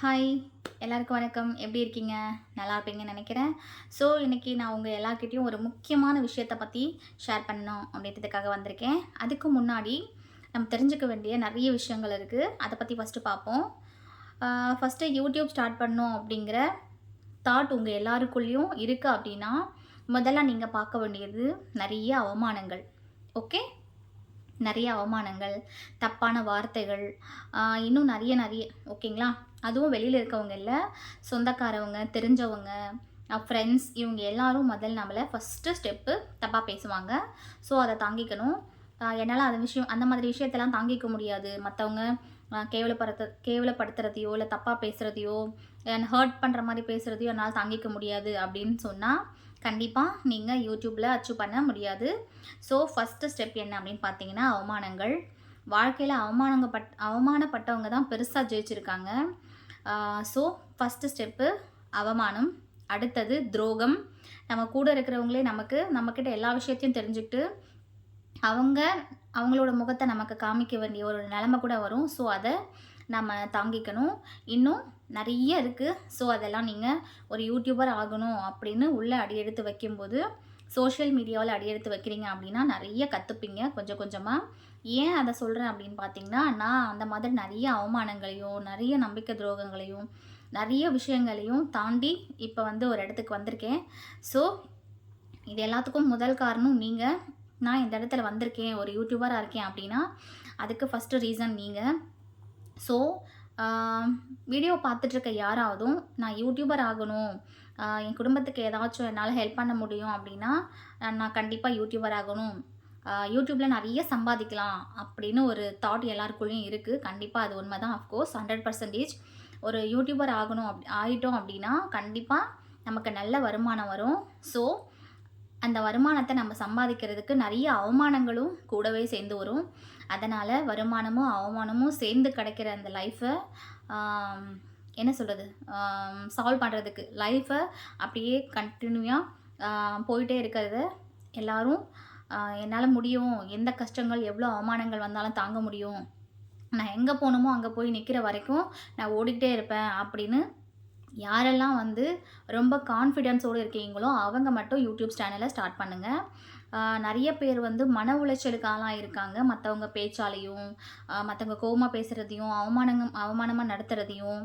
Hi எல்லாருக்கும் வணக்கம். எப்படி இருக்கீங்க? நல்லா இருப்பீங்கன்னு நினைக்கிறேன். ஸோ இன்றைக்கி நான் உங்கள் எல்லாருக்கிட்டேயும் ஒரு முக்கியமான விஷயத்தை பற்றி ஷேர் பண்ணணும் அப்படின்றதுக்காக வந்திருக்கேன். அதுக்கு முன்னாடி நம்ம தெரிஞ்சுக்க வேண்டிய நிறைய விஷயங்கள் இருக்குது அதை பற்றி ஃபஸ்ட்டு பார்ப்போம். ஃபஸ்ட்டு யூடியூப் ஸ்டார்ட் பண்ணோம் அப்படிங்கிற தாட் உங்கள் எல்லாருக்குள்ளேயும் இருக்குது அப்படின்னா முதல்ல நீங்கள் பார்க்க வேண்டியது நிறைய அவமானங்கள். ஓகே நிறைய அவமானங்கள் தப்பான வார்த்தைகள் இன்னும் நிறைய நிறைய ஓகேங்களா அதுவும் வெளியில் இருக்கவங்க இல்லை. சொந்தக்காரவங்க தெரிஞ்சவங்க ஃப்ரெண்ட்ஸ் இவங்க எல்லாரும் முதல் நம்மளை ஃபஸ்ட்டு ஸ்டெப்பு தப்பாக பேசுவாங்க. ஸோ அதை தாங்கிக்கணும். என்னால் அந்த விஷயம் அந்த மாதிரி விஷயத்தெல்லாம் தாங்கிக்க முடியாது. மற்றவங்க கேவலப்படுத்த கேவலப்படுத்துறதையோ இல்லை தப்பாக பேசுகிறதையோ என் ஹர்ட் பண்ணுற மாதிரி பேசுகிறதையோ என்னால் தாங்கிக்க முடியாது அப்படின்னு சொன்னால் கண்டிப்பாக நீங்கள் யூடியூப்பில் அச்சீவ் பண்ண முடியாது. ஸோ ஃபஸ்ட்டு ஸ்டெப் என்ன அப்படின்னு பார்த்தீங்கன்னா அவமானங்கள். வாழ்க்கையில் அவமானங்கப்பட் அவமானப்பட்டவங்க தான் பெருசாக ஜெயிச்சிருக்காங்க. ஸோ ஃபஸ்ட்டு ஸ்டெப்பு அவமானம் அடுத்தது துரோகம். நம்ம கூட இருக்கிறவங்களே நமக்கு நம்மக்கிட்ட எல்லா விஷயத்தையும் தெரிஞ்சுக்கிட்டு அவங்க அவங்களோட முகத்தை நமக்கு காமிக்க வேண்டிய ஒரு நிலமை கூட வரும். ஸோ அதை நம்ம தாங்கிக்கணும். இன்னும் நிறைய இருக்குது ஸோ அதெல்லாம் நீங்கள் ஒரு யூடியூபர் ஆகணும் அப்படின்னு உள்ளே அடி எடுத்து வைக்கும்போது சோஷியல் மீடியாவில் அடியெடுத்து வைக்கிறீங்க அப்படின்னா நிறைய கற்றுப்பீங்க கொஞ்சம் கொஞ்சமாக ஏன் அதை சொல்கிறேன் அப்படின்னு பார்த்தீங்கன்னா நான் அந்த மாதிரி நிறைய அவமானங்களையும் நிறைய நம்பிக்கை துரோகங்களையும் நிறைய விஷயங்களையும் தாண்டி இப்போ வந்து ஒரு இடத்துக்கு வந்திருக்கேன். ஸோ இது எல்லாத்துக்கும் முதல் காரணம் நீங்கள் நான் இந்த இடத்துல வந்திருக்கேன் ஒரு யூடியூபராக இருக்கேன் அப்படின்னா அதுக்கு ஃபஸ்ட்டு ரீசன் நீங்கள் ஸோ வீடியோ பார்த்துட்ருக்க யாராவதும் நான் யூடியூபர் ஆகணும் என் குடும்பத்துக்கு ஏதாச்சும் என்னால் ஹெல்ப் பண்ண முடியும் அப்படின்னா நான் கண்டிப்பாக யூடியூபர் ஆகணும். யூடியூப்பில் நிறைய சம்பாதிக்கலாம் அப்படின்னு ஒரு தாட் எல்லாருக்குள்ளேயும் இருக்குது கண்டிப்பாக அது உண்மை தான் அஃப்கோர்ஸ் ஹண்ட்ரட் பர்சன்டேஜ் ஒரு யூடியூபர் ஆகணும் அப் ஆகிட்டோம் அப்படின்னா கண்டிப்பாக நமக்கு நல்ல வருமானம் வரும். ஸோ அந்த வருமானத்தை நம்ம சம்பாதிக்கிறதுக்கு நிறைய அவமானங்களும் கூடவே சேர்ந்து வரும். அதனால் வருமானமும் அவமானமும் சேர்ந்து கிடைக்கிற அந்த லைஃப்பை என்ன சொல்கிறது சால்வ் பண்ணுறதுக்கு லைஃப்பை அப்படியே கண்டினியூவாக போயிட்டே இருக்கிறத. எல்லாரும் என்னால் முடியும். எந்த கஷ்டங்கள் எவ்வளோ அவமானங்கள் வந்தாலும் தாங்க முடியும். நான் எங்கே போகணுமோ அங்கே போய் நிற்கிற வரைக்கும் நான் ஓடிக்கிட்டே இருப்பேன் அப்படின்னு யாரெல்லாம் வந்து ரொம்ப கான்ஃபிடென்ஸோடு இருக்கீங்களோ அவங்க மட்டும் யூடியூப் சேனலை ஸ்டார்ட் பண்ணுங்கள் நிறைய பேர் வந்து மன உளைச்சலுக்கு ஆளாக இருக்காங்க. மற்றவங்க பேச்சாலையும் மற்றவங்க கோவமாக பேசுகிறதையும் அவமானங்க அவமானமாக நடத்துகிறதையும்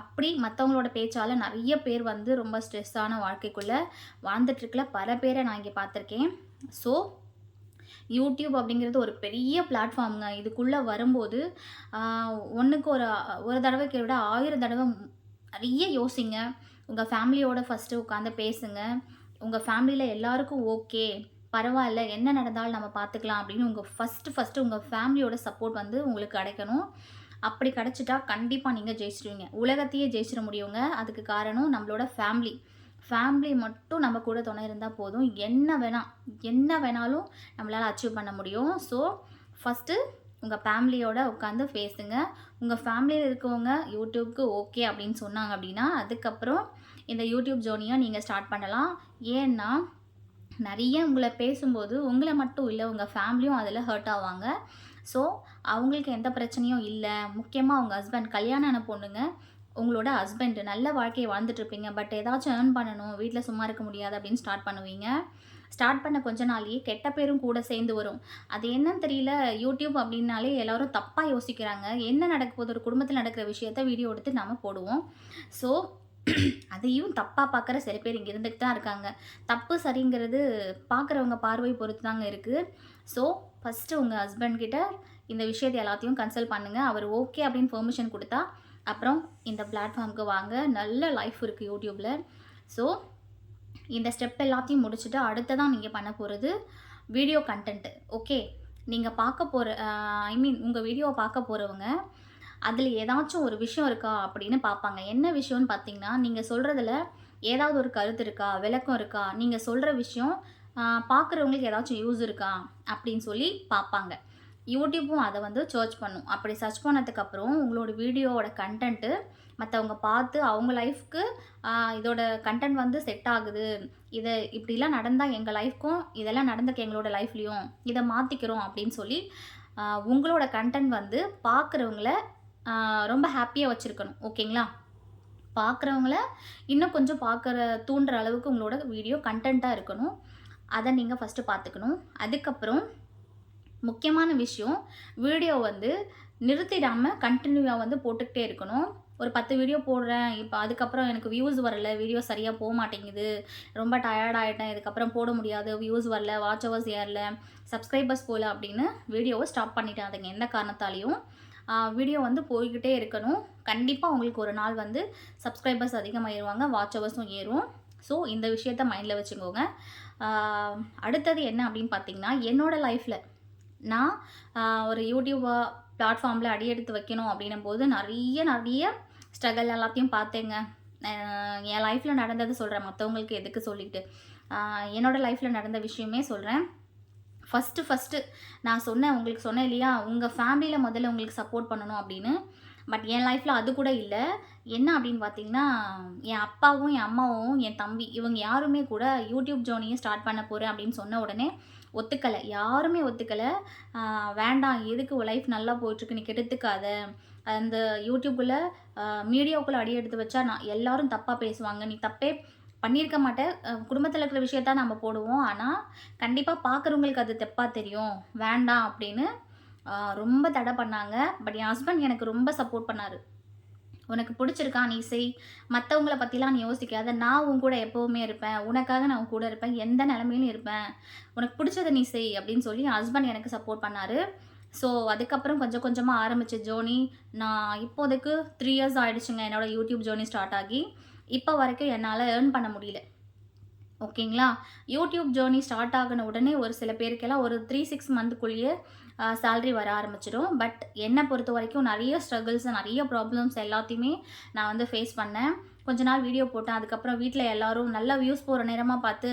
அப்படி மற்றவங்களோட பேச்சால் நிறைய பேர் வந்து ரொம்ப ஸ்ட்ரெஸ்ஸான வாழ்க்கைக்குள்ளே வாழ்ந்துட்டுருக்கல. பல பேரை நான் இங்கே பார்த்துருக்கேன். ஸோ யூடியூப் அப்படிங்கிறது ஒரு பெரிய பிளாட்ஃபார்முங்க இதுக்குள்ளே வரும்போது ஒன்றுக்கு ஒரு ஒரு தடவைக்கு விட ஆயிரம் தடவை நிறைய யோசிங்க. உங்கள் ஃபேமிலியோட ஃபஸ்ட்டு உட்காந்து பேசுங்க. உங்கள் ஃபேமிலியில் எல்லாருக்கும் ஓகே. பரவாயில்ல. என்ன நடந்தாலும் நம்ம பார்த்துக்கலாம் அப்படின்னு உங்கள் ஃபஸ்ட்டு ஃபஸ்ட்டு உங்கள் ஃபேமிலியோட சப்போர்ட் வந்து உங்களுக்கு கிடைக்கணும். அப்படி கிடச்சிட்டா கண்டிப்பாக நீங்கள் ஜெயிச்சிடுவீங்க உலகத்தையே ஜெயிச்சிட முடியுங்க. அதுக்கு காரணம் நம்மளோட ஃபேமிலி ஃபேமிலி மட்டும் நம்ம கூட துணை இருந்தால் போதும். என்ன வேணால் என்ன வேணாலும் நம்மளால் அச்சீவ் பண்ண முடியும். ஸோ ஃபஸ்ட்டு உங்கள் ஃபேமிலியோட உட்காந்து பேசுங்க. உங்கள் ஃபேமிலியில் இருக்கவங்க யூடியூப்க்கு ஓகே அப்படின்னு சொன்னாங்க அப்படின்னா அதுக்கப்புறம் இந்த யூடியூப் ஜோனியாக நீங்கள் ஸ்டார்ட் பண்ணலாம். ஏன்னா நிறைய உங்களை பேசும்போது உங்களை மட்டும் இல்லை உங்கள் ஃபேமிலியும் அதில் ஹர்ட் ஆவாங்க. ஸோ அவங்களுக்கு எந்த பிரச்சனையும் இல்லை. முக்கியமாக உங்கள் ஹஸ்பண்ட் கல்யாணம் ஆன பொண்ணுங்க உங்களோட ஹஸ்பண்ட் நல்ல வாழ்க்கையை வாழ்ந்துட்டுருப்பீங்க பட் ஏதாச்சும் ஏர்ன் பண்ணணும் வீட்டில் சும்மா இருக்க முடியாது அப்படின்னு ஸ்டார்ட் பண்ணுவீங்க. ஸ்டார்ட் பண்ண கொஞ்ச நாளையே கெட்ட பேரும் கூட சேர்ந்து வரும். அது என்னன்னு தெரியல யூடியூப் அப்படின்னாலே எல்லோரும் தப்பாக யோசிக்கிறாங்க. என்ன நடக்க போது ஒரு குடும்பத்தில் நடக்கிற விஷயத்த வீடியோ எடுத்து நாம் போடுவோம். ஸோ அதையும் தப்பாக பார்க்குற சில பேர் இங்கே இருந்துகிட்டு தான் இருக்காங்க. தப்பு சரிங்கிறது பார்க்குறவங்க பார்வை பொறுத்து தாங்க இருக்குது ஸோ ஃபஸ்ட்டு உங்கள் ஹஸ்பண்ட் கிட்ட இந்த விஷயத்தை எல்லாத்தையும் கன்சல்ட் பண்ணுங்கள் அவர் ஓகே அப்படின்னு பெர்மிஷன் கொடுத்தா அப்புறம் இந்த பிளாட்ஃபார்முக்கு வாங்க. நல்ல லைஃப் இருக்குது யூடியூப்பில் ஸோ இந்த ஸ்டெப் எல்லாத்தையும் முடிச்சுட்டு அடுத்ததான் நீங்கள் பண்ண போகிறது வீடியோ கண்டென்ட்டு ஓகே நீங்கள் பார்க்க போகிற ஐ மீன் உங்கள் வீடியோவை பார்க்க போகிறவங்க அதில் ஏதாச்சும் ஒரு விஷயம் இருக்கா அப்படின்னு பார்ப்பாங்க. என்ன விஷயம்னு பார்த்தீங்கன்னா நீங்கள் சொல்கிறதுல ஏதாவது ஒரு கருத்து இருக்கா விளக்கம் இருக்கா நீங்கள் சொல்கிற விஷயம் பார்க்குறவங்களுக்கு ஏதாச்சும் யூஸ் இருக்கா அப்படின்னு சொல்லி பார்ப்பாங்க. யூடியூப்பும் அதை வந்து சர்ச் பண்ணும். அப்படி சர்ச் பண்ணதுக்கப்புறம் உங்களோட வீடியோவோட கண்டென்ட்டு மற்றவங்க பார்த்து அவங்க லைஃப்க்கு இதோட கண்டென்ட் வந்து செட் ஆகுது. இதை இப்படிலாம் நடந்தால் எங்கள் லைஃப்க்கும் இதெல்லாம் நடந்திருக்கு எங்களோட லைஃப்லேயும் இதை மாற்றிக்கிறோம் அப்படின்னு சொல்லி உங்களோட கண்டென்ட் வந்து பார்க்குறவங்கள ரொம்ப ஹாப்பியாக வச்சுருக்கணும். ஓகேங்களா? பார்க்குறவங்கள இன்னும் கொஞ்சம் பார்க்குற தூண்டுற அளவுக்கு உங்களோட வீடியோ கண்டென்ட்டாக இருக்கணும். அதை நீங்கள் ஃபஸ்ட்டு பார்த்துக்கணும் அதுக்கப்புறம் முக்கியமான விஷயம் வீடியோ வந்து நிறுத்திடாமல் கண்டினியூவாக வந்து போட்டுக்கிட்டே இருக்கணும். ஒரு பத்து வீடியோ போடுறேன் இப்போ அதுக்கப்புறம் எனக்கு வியூஸ் வரல வீடியோ சரியாக போக மாட்டேங்குது ரொம்ப டயர்ட் ஆகிட்டேன் இதுக்கப்புறம் போட முடியாது வியூஸ் வரல வாட்ச் ஹவர்ஸ் ஏறல சப்ஸ்கிரைபர்ஸ் போகல அப்படின்னு வீடியோவை ஸ்டாப் பண்ணிட்டாதுங்க எந்த காரணத்தாலையும் வீடியோ வந்து போய்கிட்டே இருக்கணும். கண்டிப்பாக உங்களுக்கு ஒரு நாள் வந்து சப்ஸ்கிரைபர்ஸ் அதிகமாகிடுவாங்க வாட்ச் ஹவர்ஸும் ஏறும். ஸோ இந்த விஷயத்த மைண்டில் வச்சுக்கோங்க. அடுத்தது என்ன அப்படின்னு பார்த்தீங்கன்னா என்னோடய லைஃப்பில் நான் ஒரு யூடியூப் பிளாட்ஃபார்மில் அடி எடுத்து வைக்கணும் அப்படின்னும் போது நிறைய நிறைய ஸ்ட்ரகல் எல்லாத்தையும் பார்த்தேங்க. என் லைஃப்பில் நடந்தது சொல்கிறேன் மற்றவங்களுக்கு எதுக்கு சொல்லிட்டு. என்னோடய என்னோட லைஃப்பில் நடந்த விஷயமே சொல்கிறேன் ஃபஸ்ட்டு ஃபஸ்ட்டு நான் சொன்னேன் உங்களுக்கு சொன்னேன் இல்லையா? உங்கள் ஃபேமிலியில் முதல்ல உங்களுக்கு சப்போர்ட் பண்ணணும் அப்படின்னு. பட் என் லைஃப்பில் அது கூட இல்லை. என்ன அப்படின்னு பார்த்தீங்கன்னா என் அப்பாவும் என் அம்மாவும் என் தம்பி இவங்க யாருமே கூட யூடியூப் ஜோனியை ஸ்டார்ட் பண்ண போகிறேன் அப்படின்னு சொன்ன உடனே ஒத்துக்கலை. யாருமே ஒத்துக்கலை. வேண்டாம் எதுக்கு லைஃப் நல்லா போயிட்டுருக்கு நீ கெடுத்துக்காத. அந்த யூடியூப்பில் மீடியாவுக்குள்ளே அடி எடுத்து வச்சா நான் எல்லோரும் தப்பாக பேசுவாங்க. நீ தப்பே பண்ணியிருக்க மாட்டேன் குடும்பத்தில் இருக்கிற விஷயத்த நம்ம போடுவோம். ஆனால் கண்டிப்பாக பார்க்குறவங்களுக்கு அது தப்பாக தெரியும். வேண்டாம் அப்படின்னு ரொம்ப தடை பண்ணாங்க. பட் என் ஹஸ்பண்ட் எனக்கு ரொம்ப சப்போர்ட் பண்ணார். உனக்கு பிடிச்சிருக்கா நீ செய். மற்றவங்கள பற்றிலாம் நீ யோசிக்காத. நான் உன் கூட எப்போவுமே இருப்பேன். உனக்காக நான் உன் கூட இருப்பேன். எந்த நிலமையிலும் இருப்பேன். உனக்கு பிடிச்சதை நீ செய் அப்படின்னு சொல்லி ஹஸ்பண்ட் எனக்கு சப்போர்ட் பண்ணார். ஸோ அதுக்கப்புறம் கொஞ்சம் கொஞ்சமாக ஆரம்பித்த ஜோனி நான் இப்போதைக்கு த்ரீ இயர்ஸ் ஆகிடுச்சுங்க என்னோட யூடியூப் ஜோனி ஸ்டார்ட் ஆகி. இப்போ வரைக்கும் என்னால் ஏர்ன் பண்ண முடியல. ஓகேங்களா யூடியூப் ஜேர்னி ஸ்டார்ட் ஆகின உடனே ஒரு சில பேருக்கெல்லாம் ஒரு த்ரீ சிக்ஸ் மந்த்துக்குள்ளேயே சேல்ரி வர ஆரம்பிச்சிடும். பட் என்னை பொறுத்த வரைக்கும் நிறைய ஸ்ட்ரகிள்ஸ் நிறைய ப்ராப்ளம்ஸ் எல்லாத்தையுமே நான் வந்து ஃபேஸ் பண்ணேன். கொஞ்ச நாள் வீடியோ போட்டேன். அதுக்கப்புறம் வீட்டில் எல்லாரும் நல்ல வியூஸ் போகிற நேரமாக பார்த்து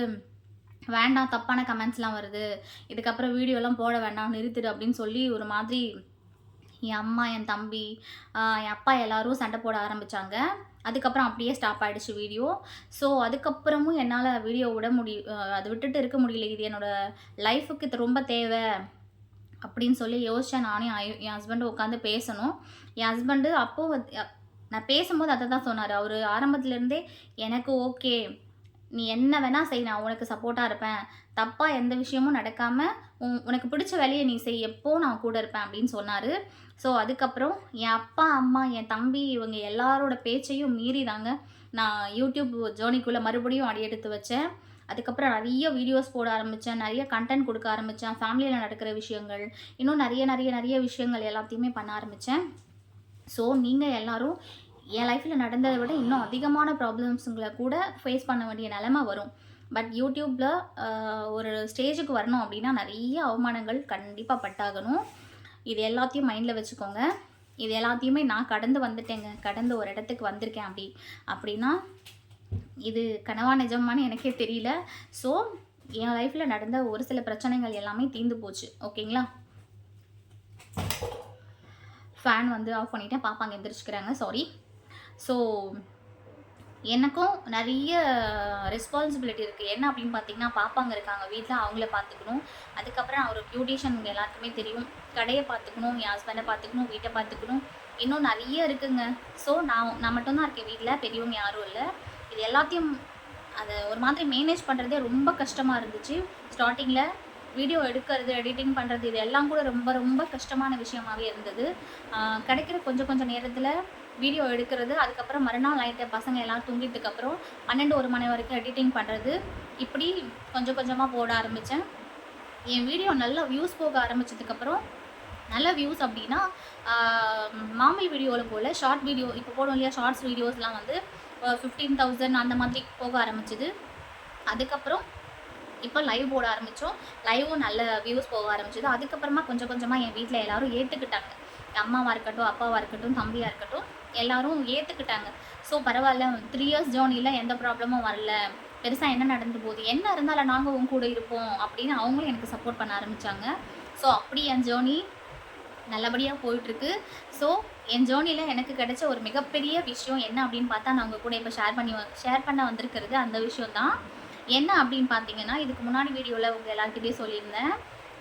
வேண்டாம் தப்பான கமெண்ட்ஸ்லாம் வருது. இதுக்கப்புறம் வீடியோலாம் போட வேண்டாம் நிறுத்திடு அப்படின்னு சொல்லி ஒரு மாதிரி என் அம்மா என் தம்பி என் அப்பா எல்லோரும் சண்டை போட ஆரம்பித்தாங்க அதுக்கப்புறம் அப்படியே ஸ்டாப் ஆகிடுச்சு வீடியோ ஸோ அதுக்கப்புறமும் என்னால் வீடியோ விட முடி அதை விட்டுட்டு இருக்க முடியல. இது என்னோடய லைஃபுக்கு இது ரொம்ப தேவை. அப்படின்னு சொல்லி யோசித்தேன் நானே என் ஹஸ்பண்டு உட்காந்து பேசணும். என் ஹஸ்பண்டு அப்போது நான் பேசும்போது அதை தான் சொன்னார். அவர் ஆரம்பத்துலேருந்தே எனக்கு ஓகே நீ என்ன வேணால் செய் நான் உனக்கு சப்போர்ட்டாக இருப்பேன். தப்பாக எந்த விஷயமும் நடக்காமல் உன் உனக்கு பிடிச்ச வேலையை நீ செய் எப்போ நான் கூட இருப்பேன் அப்படின்னு சொன்னார். ஸோ அதுக்கப்புறம் என் அப்பா அம்மா என் தம்பி இவங்க எல்லாரோட பேச்சையும் மீறி தாங்க நான் யூடியூப் ஜேர்னிக்குள்ளே மறுபடியும் அடி எடுத்து வச்சேன். அதுக்கப்புறம் நிறைய வீடியோஸ் போட ஆரம்பித்தேன் நிறைய கண்டென்ட் கொடுக்க ஆரம்பித்தேன் ஃபேமிலியில் நடக்கிற விஷயங்கள் இன்னும் நிறைய நிறைய நிறைய விஷயங்கள் எல்லாத்தையுமே பண்ண ஆரம்பித்தேன் ஸோ நீங்கள் எல்லாரும் என் லைஃப்பில் நடந்ததை விட இன்னும் அதிகமான ப்ராப்ளம்ஸுங்களை கூட ஃபேஸ் பண்ண வேண்டிய நிலமை வரும். பட் யூடியூப்பில் ஒரு ஸ்டேஜுக்கு வரணும் அப்படின்னா நிறைய அவமானங்கள் கண்டிப்பாக பட்டாகணும். இது எல்லாத்தையும் மைண்டில் வச்சுக்கோங்க. இது எல்லாத்தையுமே நான் கடந்து வந்துட்டேங்க. கடந்து ஒரு இடத்துக்கு வந்திருக்கேன் அப்படி. அப்படின்னா இது கனவா நிஜமானு எனக்கே தெரியல. ஸோ என் லைஃப்பில் நடந்த ஒரு சில பிரச்சனைகள் எல்லாமே தீர்ந்து போச்சு. ஓகேங்களா ஃபேன் வந்து ஆஃப் பண்ணிட்டேன் பாப்பாங்க எந்திரிச்சுக்கிறாங்க. சாரி ஸோ எனக்கும் நிறைய ரெஸ்பான்சிபிலிட்டி இருக்குது என்ன அப்படின்னு பார்த்தீங்கன்னா பாப்பாங்க இருக்காங்க. வீட்டில் அவங்கள பார்த்துக்கணும் அதுக்கப்புறம் அவர் ஒரு பியூட்டிஷியன் உங்கள் எல்லாருக்குமே தெரியும். கடையை பார்த்துக்கணும் என் ஹஸ்பண்டை பார்த்துக்கணும் வீட்டை பார்த்துக்கணும் இன்னும் நிறைய இருக்குங்க. ஸோ நான் நான் மட்டும்தான் இருக்கேன் வீட்டில் பெரியவங்க யாரும் இல்லை. இது எல்லாத்தையும் அதை ஒரு மாதிரி மேனேஜ் பண்ணுறதே ரொம்ப கஷ்டமாக இருந்துச்சு. ஸ்டார்டிங்கில் வீடியோ எடுக்கிறது எடிட்டிங் பண்ணுறது இது எல்லாம் கூட ரொம்ப ரொம்ப கஷ்டமான விஷயமாகவே இருந்தது. கிடைக்கிற கொஞ்சம் கொஞ்சம் நேரத்தில் வீடியோ எடுக்கிறது அதுக்கப்புறம் மறுநாள் நைட்டு பசங்க எல்லாம் தூங்கிட்டதுக்கப்புறம் பன்னெண்டு ஒரு மணி வரைக்கும் எடிட்டிங் பண்ணுறது இப்படி கொஞ்சம் கொஞ்சமாக போட ஆரம்பித்தேன் என் வீடியோ நல்ல வியூஸ் போக ஆரம்பிச்சதுக்கப்புறம் நல்ல வியூஸ் அப்படின்னா மாமி மாமல் வீடியோவில் போல் ஷார்ட் வீடியோ இப்போ போடும் இல்லையா ஷார்ட்ஸ் வீடியோஸ்லாம் வந்து ஃபிஃப்டீன் தௌசண்ட் அந்த மாதிரி போக ஆரம்பிச்சிது. அதுக்கப்புறம் இப்போ லைவ் போட ஆரம்பித்தோம் லைவும் நல்ல வியூஸ் போக ஆரம்பிச்சது. அதுக்கப்புறமா கொஞ்சம் கொஞ்சமாக என் வீட்டில் எல்லோரும் ஏற்றுக்கிட்டாங்க அம்மாவாக இருக்கட்டும் அப்பாவாக இருக்கட்டும் தம்பியாக இருக்கட்டும் எல்லாரும் ஏற்றுக்கிட்டாங்க ஸோ பரவாயில்ல த்ரீ இயர்ஸ் ஜேர்னியில் எந்த ப்ராப்ளமும் வரல. பெருசாக என்ன நடந்து போகுது? என்ன இருந்தாலும் நாங்கள் உங்க கூட இருப்போம் அப்படின்னு அவங்களும் எனக்கு சப்போர்ட் பண்ண ஆரம்பித்தாங்க ஸோ அப்படி என் ஜேர்னி நல்லபடியாக போயிட்டுருக்கு ஸோ என் ஜேர்னியில் எனக்கு கிடைச்ச ஒரு மிகப்பெரிய விஷயம் என்ன அப்படின்னு பார்த்தா நான் உங்கள் கூட இப்போ ஷேர் பண்ணி ஷேர் பண்ண வந்திருக்கிறது அந்த விஷயம் தான் என்ன அப்படின்னு பார்த்தீங்கன்னா இதுக்கு முன்னாடி வீடியோவில் உங்கள் எல்லாருக்கிட்டே சொல்லியிருந்தேன்.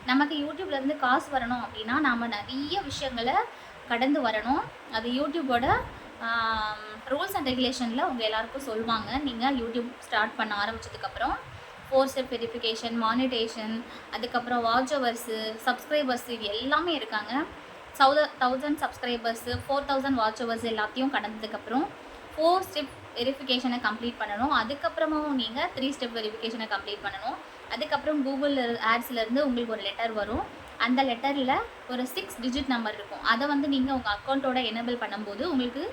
நமக்கு யூடியூப்லேருந்து காசு வரணும் அப்படின்னா நாம் நிறைய விஷயங்களை கடந்து வரணும். அது யூடியூபோட ரூல்ஸ் அண்ட் ரெகுலேஷனில் உங்கள் எல்லாருக்கும் சொல்லுவாங்க. நீங்கள் யூடியூப் ஸ்டார்ட் பண்ண ஆரம்பிச்சதுக்கப்புறம் ஃபோர் ஸ்டெப் வெரிஃபிகேஷன் மானிட்டேஷன் அதுக்கப்புறம் வாட்ச் ஹவர்ஸு சப்ஸ்கிரைபர்ஸ் இது எல்லாமே இருக்காங்க. சௌத thousand subscribers four thousand watch hours எல்லாத்தையும் கடந்ததுக்கப்புறம் ஃபோர் ஸ்டெப் வெரிஃபிகேஷனை கம்ப்ளீட் பண்ணணும். அதுக்கப்புறமும் நீங்கள் த்ரீ ஸ்டெப் வெரிஃபிகேஷனை கம்ப்ளீட் பண்ணணும். அதுக்கப்புறம் கூகுள் ஆட்ஸ்லேருந்து உங்களுக்கு ஒரு லெட்டர் வரும். அந்த லெட்டரில் ஒரு சிக்ஸ் டிஜிட் நம்பர் இருக்கும். அதை வந்து நீங்கள் உங்கள் அக்கௌண்ட்டோட எனேபிள் பண்ணும்போது உங்களுக்கு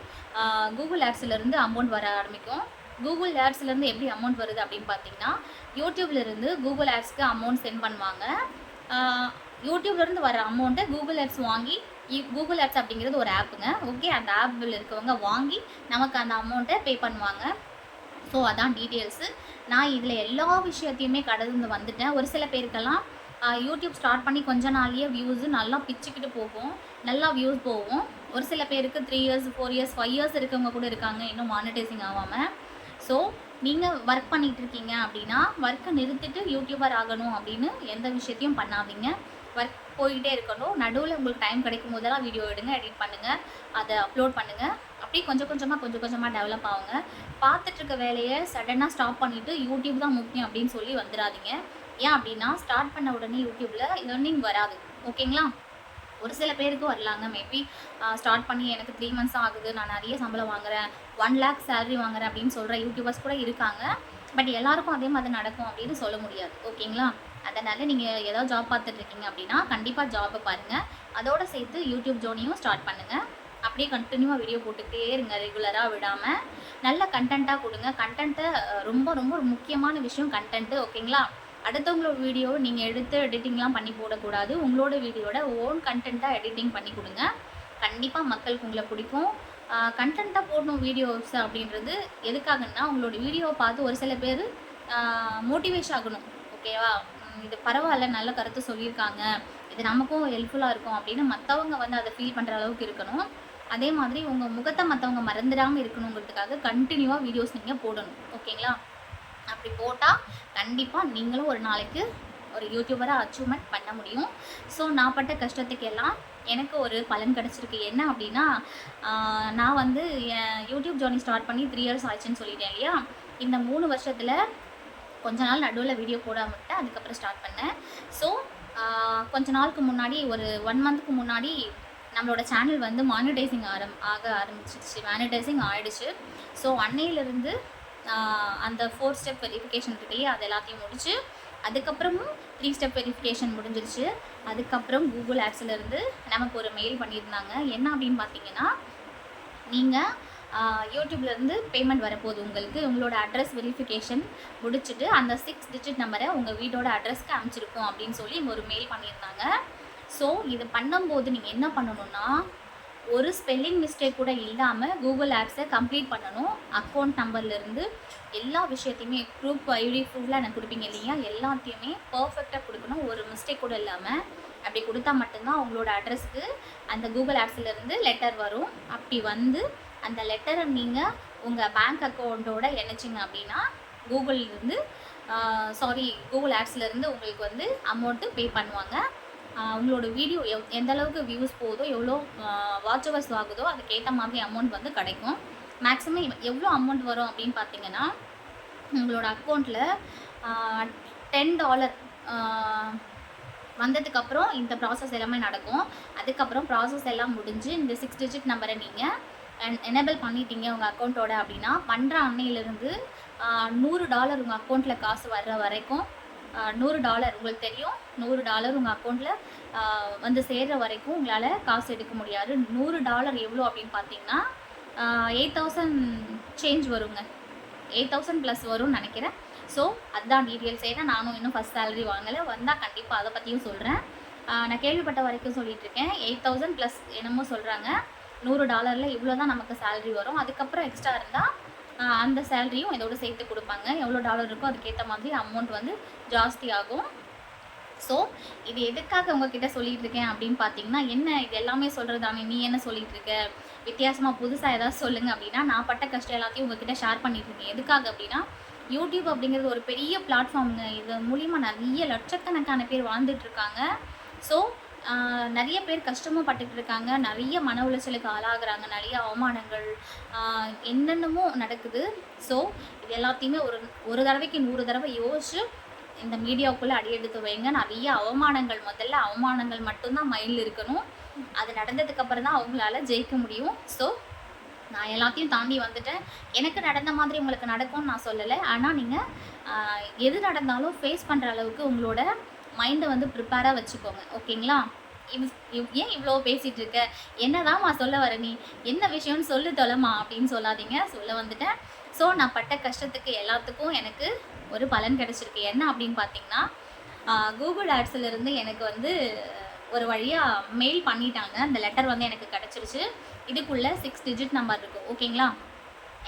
கூகுள் ஆட்ஸ்லேருந்து அமௌண்ட் வர ஆரம்பிக்கும். கூகுள் ஆட்ஸ்லேருந்து எப்படி அமௌண்ட் வருது அப்படின்னு பார்த்தீங்கன்னா யூடியூப்லேருந்து கூகுள் ஆட்ஸ்க்கு அமௌண்ட் சென்ட் பண்ணுவாங்க. யூடியூப்லேருந்து வர அமௌண்ட்டை கூகுள் ஆப்ஸ் வாங்கி கூகுள் ஆப்ஸ் அப்படிங்கிறது ஒரு ஆப்புங்க ஓகே அந்த ஆப்பில் இருக்கவங்க வாங்கி நமக்கு அந்த அமௌண்ட்டை பே பண்ணுவாங்க. ஸோ அதான் டீட்டெயில்ஸு நான் இதில் எல்லா விஷயத்தையுமே கடந்து வந்துட்டேன். ஒரு சில பேருக்கெல்லாம் யூடியூப் ஸ்டார்ட் பண்ணி கொஞ்ச நாள்லேயே வியூஸு நல்லா பிச்சுக்கிட்டு போகும். நல்லா வியூஸ் போகும். ஒரு சில பேருக்கு three years four years five years இருக்கவங்க கூட இருக்காங்க. இன்னும் மானிட்டைசிங் ஆகாமல் ஸோ நீங்கள் ஒர்க் பண்ணிகிட்ருக்கீங்க இருக்கீங்க அப்படின்னா ஒர்க்கை நிறுத்திட்டு யூடியூபர் ஆகணும் அப்படின்னு எந்த விஷயத்தையும் பண்ணாதீங்க. ஒர்க் போயிட்டே இருக்கணும். நடுவில் உங்களுக்கு டைம் கிடைக்கும் போதெல்லாம் வீடியோ எடுங்க எடிட் பண்ணுங்கள் அதை அப்லோட் பண்ணுங்கள் அப்படியே கொஞ்சம் கொஞ்சமாக கொஞ்சம் கொஞ்சமாக டெவலப் ஆகுங்க. பார்த்துட்டு இருக்க வேலையை சடனாக ஸ்டாப் பண்ணிவிட்டு யூடியூப் தான் முக்கியம் அப்படின்னு சொல்லி வந்துடாதீங்க. ஏன் அப்படின்னா ஸ்டார்ட் பண்ண உடனே யூடியூப்பில் லேர்னிங் வராது. ஓகேங்களா ஒரு சில பேருக்கு வரலாங்க. மேபி ஸ்டார்ட் பண்ணி எனக்கு த்ரீ மந்த்ஸ் ஆகுது. நான் நிறைய சம்பளம் வாங்குறேன். ஒன் லேக் சேலரி வாங்குறேன் அப்படின்னு சொல்கிற யூடியூபர்ஸ் கூட இருக்காங்க. பட் எல்லாருக்கும் அதே மாதிரி நடக்கும் அப்படின்னு சொல்ல முடியாது. ஓகேங்களா அதனால் நீங்கள் ஏதாவது ஜாப் பார்த்துட்டு இருக்கீங்க அப்படின்னா கண்டிப்பாக ஜாபை பாருங்கள் அதோட சேர்த்து யூடியூப் ஜோனியும் ஸ்டார்ட் பண்ணுங்கள் அப்படியே கண்டினியூவாக வீடியோ போட்டுக்கிட்டே இருங்க ரெகுலராக விடாமல் நல்ல கண்டென்ட்டாக கொடுங்க. கண்டென்ட்டை ரொம்ப ரொம்ப ஒரு முக்கியமான விஷயம் கண்டென்ட்டு ஓகேங்களா அடுத்தவங்களோட வீடியோவை நீங்கள் எடுத்து எடிட்டிங்லாம் பண்ணி போடக்கூடாது. உங்களோட வீடியோட ஓன் கண்டென்ட்டாக எடிட்டிங் பண்ணி கொடுங்க. கண்டிப்பாக மக்களுக்கு உங்களை பிடிக்கும். கண்டென்ட்டாக போடணும் வீடியோஸ் அப்படின்றது எதுக்காகன்னா உங்களோட வீடியோவை பார்த்து ஒரு சில பேர் மோட்டிவேஷன் ஆகணும் ஓகேவா இது பரவாயில்ல நல்ல கருத்து சொல்லியிருக்காங்க. இது நமக்கும் ஹெல்ப்ஃபுல்லாக இருக்கும் அப்படின்னு மற்றவங்க வந்து அதை ஃபீல் பண்ணுற அளவுக்கு இருக்கணும். அதே மாதிரி உங்கள் முகத்தை மற்றவங்க மறந்துடாமல் இருக்கணுங்கிறதுக்காக கண்டினியூவாக வீடியோஸ் நீங்கள் போடணும். ஓகேங்களா? அப்படி போட்டால் கண்டிப்பாக நீங்களும் ஒரு நாளைக்கு ஒரு யூடியூபராக அச்சீவ்மெண்ட் பண்ண முடியும். ஸோ நான் பட்ட கஷ்டத்துக்கு எல்லாம் எனக்கு ஒரு பலன் கிடச்சிருக்கு. என்ன அப்படின்னா நான் வந்து என் யூடியூப் ஜேர்னி ஸ்டார்ட் பண்ணி த்ரீ இயர்ஸ் ஆச்சுன்னு சொல்லிட்டேன் இல்லையா? இந்த மூணு வருஷத்தில் கொஞ்ச நாள் நடுவில் வீடியோ போடாமல் விட்டேன் அதுக்கப்புறம் ஸ்டார்ட் பண்ணேன். ஸோ கொஞ்ச நாளுக்கு முன்னாடி ஒரு ஒன் மந்த்துக்கு முன்னாடி நம்மளோட சேனல் வந்து மானிடைசிங் ஆரம் ஆக ஆரம்பிச்சிருச்சு. மானிடைசிங் ஆயிடுச்சு. ஸோ அன்னையிலேருந்து அந்த ஃபோர் ஸ்டெப் வெரிஃபிகேஷன் இருக்கு இல்லையா அது எல்லாத்தையும் முடிச்சு அதுக்கப்புறமும் த்ரீ ஸ்டெப் வெரிஃபிகேஷன் முடிஞ்சிருச்சு. அதுக்கப்புறம் கூகுள் ஆப்ஸ்லேருந்து நமக்கு ஒரு மெயில் பண்ணியிருந்தாங்க. என்ன அப்படின்னு பார்த்தீங்கன்னா நீங்கள் யூடியூப்லேருந்து பேமெண்ட் வரப்போகுது உங்களுக்கு. உங்களோட அட்ரஸ் வெரிஃபிகேஷன் முடிச்சுட்டு அந்த சிக்ஸ் டிஜிட் நம்பரை உங்கள் வீடோட அட்ரஸ்க்கு அனுப்பிச்சிருக்கோம் அப்படின்னு சொல்லி ஒரு மெயில் பண்ணியிருந்தாங்க. ஸோ இது பண்ணும்போது நீங்கள் என்ன பண்ணணும்னா ஒரு ஸ்பெல்லிங் மிஸ்டேக் கூட இல்லாமல் கூகுள் ஆப்ஸை கம்ப்ளீட் பண்ணணும். அக்கௌண்ட் நம்பர்லேருந்து எல்லா விஷயத்தையுமே குரூப் ஐடி ப்ரூஃப்லாம் எனக்கு கொடுப்பீங்க இல்லையா? எல்லாத்தையுமே பர்ஃபெக்டாக கொடுக்கணும். ஒரு மிஸ்டேக் கூட இல்லாமல் அப்படி கொடுத்தா மட்டும்தான் உங்களோட அட்ரஸ்க்கு அந்த கூகுள் ஆப்ஸ்லேருந்து லெட்டர் வரும். அப்படி வந்து அந்த லெட்டரை நீங்கள் உங்கள் பேங்க் அக்கௌண்ட்டோட இணைச்சிங்க அப்படின்னா கூகுள்லேருந்து சாரி கூகுள் ஆப்ஸ்லேருந்து உங்களுக்கு வந்து அமௌண்ட்டு பே பண்ணுவாங்க. உங்களோட வீடியோ எவ் எந்த அளவுக்கு வியூஸ் போகுதோ எவ்வளோ வாட்ச் ஹவர்ஸ் ஆகுதோ அதுக்கேற்ற மாதிரி அமௌண்ட் வந்து கிடைக்கும். மேக்ஸிமம் எவ்வளோ அமௌண்ட் வரும் அப்படின்னு பார்த்தீங்கன்னா உங்களோட அக்கௌண்ட்டில் டென் டாலர் வந்ததுக்கப்புறம் இந்த ப்ராசஸ் எல்லாமே நடக்கும். அதுக்கப்புறம் ப்ராசஸ் எல்லாம் முடிஞ்சு இந்த சிக்ஸ் டிஜிட் நம்பரை நீங்கள் எனேபிள் பண்ணிட்டீங்க உங்கள் அக்கௌண்ட்டோட அப்படின்னா பண்ணுற அன்னையிலேருந்து நூறு டாலர் உங்கள் அக்கௌண்ட்டில் காசு வர்ற வரைக்கும் நூறு டாலர் உங்களுக்கு தெரியும் நூறு டாலர் உங்கள் அக்கௌண்ட்டில் வந்து சேர்ற வரைக்கும் உங்களால் காசு எடுக்க முடியாது. நூறு டாலர் எவ்வளோ அப்படின்னு பார்த்தீங்கன்னா எயிட் தௌசண்ட் சேஞ்ச் வருங்க. எயிட் தௌசண்ட் ப்ளஸ் வரும்னு நினைக்கிறேன். ஸோ அதுதான் டீட்டெயில்ஸ் ஏன்னா நானும் இன்னும் ஃபஸ்ட் சேலரி வாங்கலை. வந்தால் கண்டிப்பாக அதை பற்றியும் சொல்கிறேன் நான் கேள்விப்பட்ட வரைக்கும் சொல்லிகிட்ருக்கேன் இருக்கேன். எயிட் தௌசண்ட் ப்ளஸ் என்னமோ சொல்கிறாங்க நூறு டாலரில் இவ்வளோ தான் நமக்கு சேலரி வரும். அதுக்கப்புறம் எக்ஸ்ட்ரா இருந்தால் அந்த சேலரியும் இதோட சேர்த்து கொடுப்பாங்க. எவ்வளோ டாலர் இருக்கோ அதுக்கேற்ற மாதிரி அமௌண்ட் வந்து ஜாஸ்தி ஆகும். ஸோ இது எதுக்காக உங்ககிட்ட சொல்லிட்டு இருக்கேன் அப்படின்னு பார்த்தீங்கன்னா என்ன இது எல்லாமே சொல்கிறதானே நீ என்ன சொல்லிட்டு இருக்க வித்தியாசமாக புதுசாக ஏதாவது சொல்லுங்கள் அப்படின்னா நான் பட்ட கஷ்டம் எல்லாத்தையும் உங்ககிட்ட ஷேர் பண்ணிட்டு இருக்கேன் எதுக்காக அப்படின்னா யூடியூப் அப்படிங்கிறது ஒரு பெரிய பிளாட்ஃபார்முங்க இது மூலிமா நிறைய லட்சக்கணக்கான பேர் வாழ்ந்துட்டு இருக்காங்க. ஸோ நிறைய பேர் கஷ்டமும் பட்டுட்டு இருக்காங்க நிறைய மன உளைச்சலுக்கு ஆளாகிறாங்க. நிறைய அவமானங்கள் என்னென்னமோ நடக்குது. ஸோ இது எல்லாத்தையுமே ஒரு ஒரு தடவைக்கு நூறு தடவை யோசிச்சு இந்த மீடியாவுக்குள்ளே அடி எடுத்து வைங்க. நிறைய அவமானங்கள் முதல்ல அவமானங்கள் மட்டும்தான் மைண்டில் இருக்கணும். அது நடந்ததுக்கப்புறம் தான் அவங்களால ஜெயிக்க முடியும். ஸோ நான் எல்லாத்தையும் தாண்டி வந்துட்டேன். எனக்கு நடந்த மாதிரி உங்களுக்கு நடக்கும்னு நான் சொல்லலை. ஆனால் நீங்கள் எது நடந்தாலும் ஃபேஸ் பண்ணுற அளவுக்கு உங்களோட மைண்டை வந்து ப்ரிப்பேராக வச்சுக்கோங்க. ஓகேங்களா இவ் இவ் ஏன் இவ்வளோ பேசிகிட்டு இருக்க என்னதாம்மா சொல்ல வர நீ? என்ன விஷயம்னு சொல்லு தொலைமா அப்படின்னு சொல்லாதீங்க. சொல்ல வந்துட்டேன். ஸோ நான் பட்ட கஷ்டத்துக்கு எல்லாத்துக்கும் எனக்கு ஒரு பலன் கிடச்சிருக்கு. என்ன அப்படின்னு பார்த்தீங்கன்னா கூகுள் ஆட்ஸ்ல இருந்து எனக்கு வந்து ஒரு வழியாக மெயில் பண்ணிட்டாங்க. அந்த லெட்டர் வந்து எனக்கு கிடச்சிருச்சு. இதுக்குள்ளே சிக்ஸ் டிஜிட் நம்பர் இருக்கும் ஓகேங்களா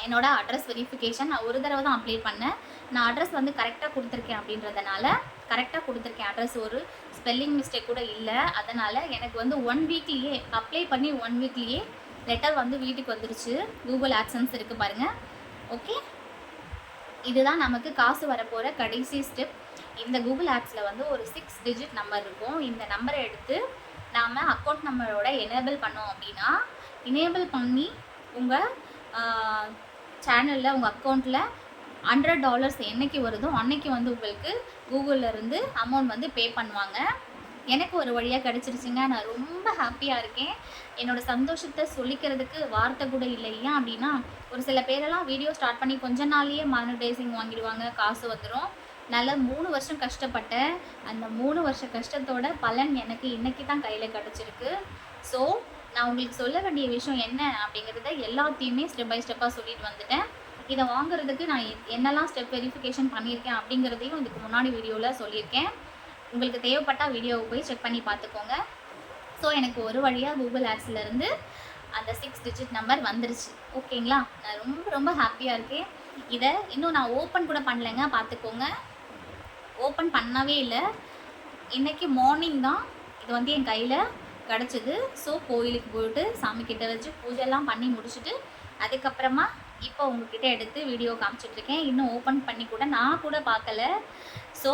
என்னோடய அட்ரஸ் வெரிஃபிகேஷன் நான் ஒரு தடவை தான் அப்ளை பண்ணேன். நான் அட்ரஸ் வந்து கரெக்டாக கொடுத்துருக்கேன் அப்படின்றதுனால கரெக்டாக கொடுத்துருக்கேன் அட்ரஸ் ஒரு ஸ்பெல்லிங் மிஸ்டேக் கூட இல்லை. அதனால் எனக்கு வந்து ஒன் வீக்லேயே அப்ளை பண்ணி ஒன் வீக்லேயே லெட்டர் வந்து வீட்டுக்கு வந்துருச்சு. கூகுள் ஆக்சன்ஸ் இருக்குது பாருங்கள் ஓகே இதுதான் நமக்கு காசு வரப்போகிற கடைசி ஸ்டெப் இந்த கூகுள் ஆப்ஸில் வந்து ஒரு சிக்ஸ் டிஜிட் நம்பர் இருக்கும். இந்த நம்பரை எடுத்து நாம் அக்கௌண்ட் நம்பரோட எனேபிள் பண்ணோம் அப்படின்னா எனேபிள் பண்ணி உங்கள் சேனலில் உங்கள் அக்கௌண்ட்டில் ஹண்ட்ரட் டாலர்ஸ் என்னைக்கு வருதோ அன்னைக்கு வந்து உங்களுக்கு கூகுளிலேருந்து அமௌண்ட் வந்து பே பண்ணுவாங்க. எனக்கு ஒரு வழியாக கிடச்சிருச்சுங்க. நான் ரொம்ப ஹாப்பியாக இருக்கேன். என்னோடய சந்தோஷத்தை சொல்லிக்கிறதுக்கு வார்த்தை கூட இல்லை. ஏன் அப்படின்னா ஒரு சில பேரெல்லாம் வீடியோ ஸ்டார்ட் பண்ணி கொஞ்ச நாள்லேயே மானிடைசிங் வாங்கிடுவாங்க. காசு வந்துடும் நல்ல மூணு வருஷம் கஷ்டப்பட்டேன். அந்த மூணு வருஷ கஷ்டத்தோட பலன் எனக்கு இன்னைக்கு தான் கையில் கிடச்சிருக்கு. ஸோ நான் உங்களுக்கு சொல்ல வேண்டிய விஷயம் என்ன அப்படிங்கிறத எல்லாத்தையுமே ஸ்டெப் பை ஸ்டெப்பாக சொல்லிட்டு வந்துட்டேன். இதை வாங்குறதுக்கு நான் எ- என்னெல்லாம் ஸ்டெப் வெரிஃபிகேஷன் பண்ணியிருக்கேன் அப்படிங்கிறதையும் இதுக்கு முன்னாடி வீடியோவில் சொல்லியிருக்கேன். உங்களுக்கு தேவைப்பட்டால் வீடியோவை போய் செக் பண்ணி பார்த்துக்கோங்க. ஸோ எனக்கு ஒரு வழியாக கூகுள் ஆப்ஸ்லேருந்து அந்த சிக்ஸ் டிஜிட் நம்பர் வந்துருச்சு. ஓகேங்களா நான் ரொம்ப ரொம்ப ஹாப்பியாக இருக்கேன். இதை இன்னும் நான் ஓப்பன் கூட பண்ணலைங்க பார்த்துக்கோங்க. ஓப்பன் பண்ணவே இல்லை. இன்னைக்கு மார்னிங் தான். இது வந்து என் கையில் கிடச்சிது. ஸோ கோயிலுக்கு போயிட்டு சாமி கிட்ட வச்சு பூஜைலாம் பண்ணி முடிச்சுட்டு அதுக்கப்புறமா இப்போ உங்ககிட்ட எடுத்து வீடியோ காமிச்சிட்ருக்கேன் இன்னும் ஓப்பன் பண்ணி கூட நான் கூட பார்க்கல. ஸோ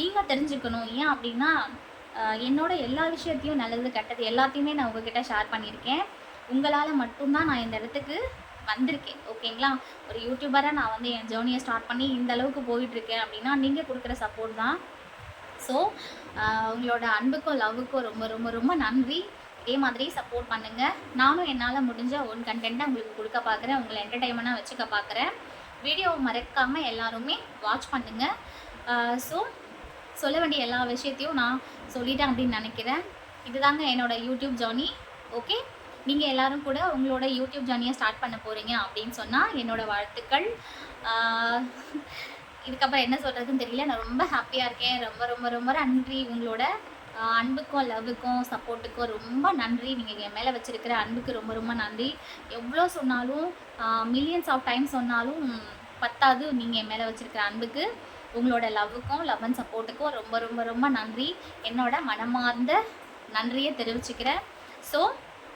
நீங்கள் தெரிஞ்சுக்கணும். ஏன் அப்படின்னா என்னோட எல்லா விஷயத்தையும் நல்லது கெட்டது எல்லாத்தையுமே நான் உங்ககிட்ட ஷேர் பண்ணியிருக்கேன். உங்களால் மட்டும்தான் நான் இந்த இடத்துக்கு வந்திருக்கேன். ஓகேங்களா? ஒரு யூடியூபராக நான் வந்து என் ஜேர்னியை ஸ்டார்ட் பண்ணி இந்த அளவுக்கு போயிட்டுருக்கேன் அப்படின்னா நீங்கள் கொடுக்குற சப்போர்ட் தான். ஸோ உங்களோட அன்புக்கும் லவ்வுக்கும் ரொம்ப ரொம்ப ரொம்ப நன்றி. இதே மாதிரி சப்போர்ட் பண்ணுங்கள் நானும் என்னால் முடிஞ்ச ஒன் கண்டென்ட்டை உங்களுக்கு கொடுக்க பார்க்குறேன் உங்களை என்டர்டைன்மெண்ட்டாக வச்சுக்க பார்க்குறேன் வீடியோவை மறக்காமல் எல்லாருமே வாட்ச் பண்ணுங்கள் ஸோ சொல்ல வேண்டிய எல்லா விஷயத்தையும் நான் சொல்லிட்டேன் அப்படின்னு நினைக்கிறேன். இதுதாங்க என்னோட யூடியூப் ஜேர்னி ஓகே நீங்கள் எல்லாரும் கூட உங்களோட யூடியூப் ஜேர்னியை ஸ்டார்ட் பண்ண போகிறீங்க அப்படின்னு சொன்னால் என்னோட வாழ்த்துக்கள். இதுக்கப்புறம் என்ன சொல்கிறதுன்னு தெரியல. நான் ரொம்ப ஹாப்பியாக இருக்கேன். ரொம்ப ரொம்ப ரொம்ப நன்றி உங்களோட. அன்புக்கும் லவ்வுக்கும் சப்போர்ட்டுக்கும் ரொம்ப நன்றி. நீங்கள் என் மேலே வச்சுருக்கிற அன்புக்கு ரொம்ப ரொம்ப நன்றி. எவ்வளோ சொன்னாலும் மில்லியன்ஸ் ஆஃப் டைம் சொன்னாலும் பத்தாது நீங்கள் என் மேலே வச்சுருக்கிற அன்புக்கு. உங்களோட லவ்வுக்கும் லவ் அண்ட் சப்போர்ட்டுக்கும் ரொம்ப ரொம்ப ரொம்ப நன்றி. என்னோட மனமார்ந்த நன்றியை தெரிவிச்சுக்கிறேன். ஸோ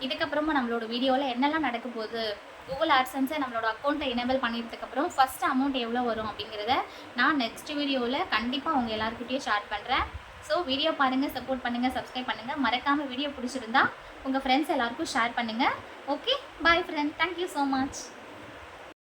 இதுக்கப்புறமா நம்மளோட வீடியோவில் என்னெல்லாம் நடக்க போகுது? கூகுள் ஆட்சன்ஸை நம்மளோட அக்கௌண்ட்டை எனேபிள் பண்ணிட்டதுக்கப்புறம் ஃபஸ்ட் அமௌண்ட் எவ்வளோ வரும் அப்படிங்கிறத நான் நெக்ஸ்ட் வீடியோவில் கண்டிப்பாக அவங்க எல்லாருக்கிட்டேயும் ஷேர் பண்ணுறேன் ஸோ வீடியோ பாருங்கள் சப்போர்ட் பண்ணுங்கள் சப்ஸ்கிரைப் பண்ணுங்கள் மறக்காமல் வீடியோ பிடிச்சிருந்தா உங்கள் ஃப்ரெண்ட்ஸ் எல்லாருக்கும் ஷேர் பண்ணுங்கள் okay bye friend thank you so much